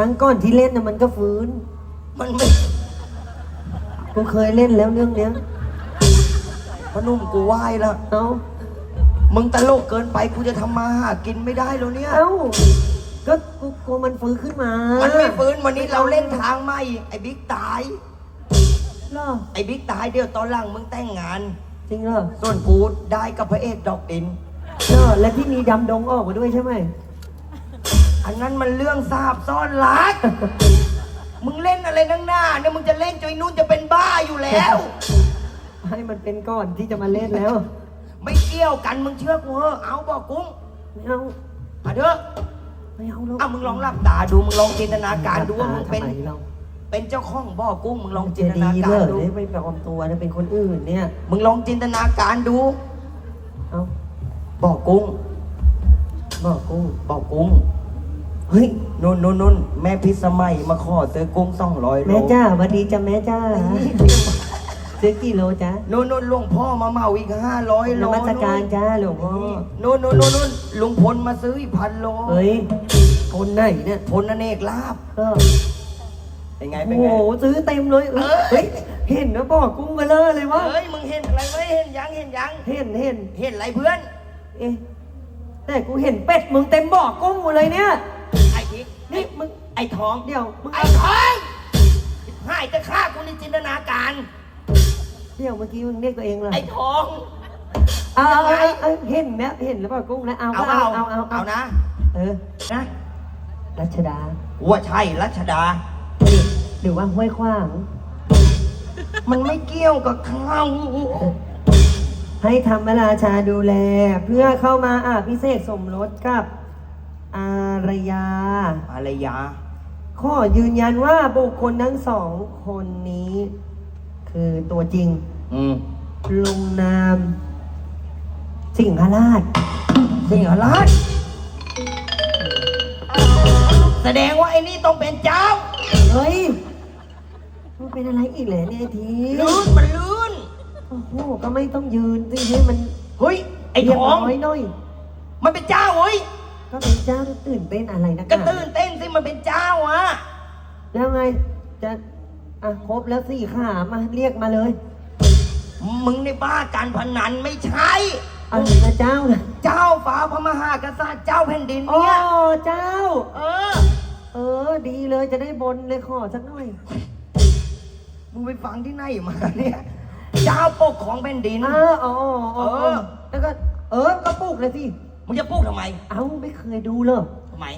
รั้งก่อนที่เล่นน่ะมันก็ฟื้น มันไม่กูเคยเล่นแล้วเรื่องเนี้ยพอหนุ่มกูไหว้แล้ว เอ้า มึงตลกเกินไปกูจะทำมาหากินไม่ได้แล้วเนี่ย เอ้า ก็กูกลัวมันฟื้นขึ้นมามัมันไม่ฟื้นวันนี้เราเล่นทางใหม่ไอ้บิ๊กตาย เหรอไอ้บิ๊กตายเดี๋ยวตอนหลังมึงแต่งงาน จริงเหรอส่วนกูได้กับพระเอกดอกดิน เหรอและที่มีดำดงออกมาด้วยใช่ไหม อันนั้นมันเรื่องทราบซ่อนรัก มึงเล่นอะไรนังหน้าเนี่ยมึงจะเล่นจนไอ้นุ่นจะเป็นบ้าอยู่แล้ว ให้มันเป็นก่อนที่จะมาเล่นแล้ว ไม่เกี่ยวกันมึงเชื่อกูเหอะเอาบอกกุ้งไม่เอามาเถอะไม่เอาหรอกเอามึงลองหลับตาดูมึงลองจินตนาการดูว่ามึงเป็น ทำไเราเป็นเจ้าของบ่อกุ้งมึงลองจิจะนตนาดีกาเลรยดูได้ไปปลอมตัวนะเป็นคนอื่นเนี่ย มึงลองจินตนาการดูเอาบ่อกุ้งบอกกูบ่อกุ้ง เฮ้ยนุ่นนุ่นนุ่นแม่พิสมัยมาขอซื้อกุ้งสองร้อยโลแม่จ้าสวัสดีจ้าแม่จ้าซื้อกี่โลจ้านุ่นนุ่นหลวงพ่อมาเหมาอีกห้าร้อยโลนมัสการจ้าหลวงพ่อนุ่นนุ่นนุ่นนุ่นลุงพลมาซื้ออีกพันโลเฮ้ยคนไหนเนี่ยพลอเนกลาบก็เป็นไง โอ้เป็นโหไงซื้อเต็มเลยเฮ้ย เห็นนะบอกกุ้งเบลอเลยวะเฮ้ย มึงเห็นอะไรไหมเห็นยัง เห็นยัง เห็นเห็น เห็นอะไรเพื่อน เอ๊ะ แต่กูเห็นเป็ดมึงเต็มบ่อกุ้งหมดเลยเนี่ยไอ้ทิกนี่มึงไอ้ทองเดี๋ยวมึงไอ้ทองหายจะฆ่ากูในจินตนาการ เดี๋ยวเมื่อกี้มึงเรียกตัวเองเลยไอ้ทอง เอาเอาเอาเอาเห็นไหมเห็นแล้วเปล่ากุ้งแล้วเอาเอาก็เอาเอาเอาเอานะ เออนะรัชดาว่าใช่รัชดา หรือว่าห้วยขวาง มันไม่เกี่ยวกับเขาให้ธรรมราชาดูแล เพื่อเข้ามาอาพิเศษกสมรสกับ อารยาภรรยา ขอยืนยันว่าบุคคลทั้งสองคนนี้ คือตัวจริง อืมลงนาม สิงหราช สิงหราช แสดงว่าไอ้นี่ต้องเป็นเจ้าเฮ้ยมันเป็นอะไรอีกเหรอเนี่ยไอ้ทีลื่นมันลื่นโอ้โหก็ไม่ต้องยืนสิให้มันเฮ้ยไอ้เรียทบองร้อยหน่อย มันเป็นเจ้าเฮ้ย ก็เป็นเจ้าที่ตื่นเต้นอะไรนะก็ตื่นเต้นสิมันเป็นเจ้าอะแล้วไงจะอะครบแล้วสี่ขามาเรียกมาเลยมึงในบ้าการพนันไม่ใช่อะไรนะเจ้านะเจ้าฟ้าพระมหากษัตริย์เจ้าแผ่นดินโอ้เนี่ยเจ้า เออ เออ ดีเลยจะได้บนเลยขอสักหน่อยมึงไปฟังที่ไหนมาเนี่ย เจ้าปกของแผ่นดินอ่าอ๋ออ๋ออ๋อเออ แล้วก็ เออก็ปลูกเลยสิ มึงจะพูดทำไม เอ้าไม่เคยดูเลย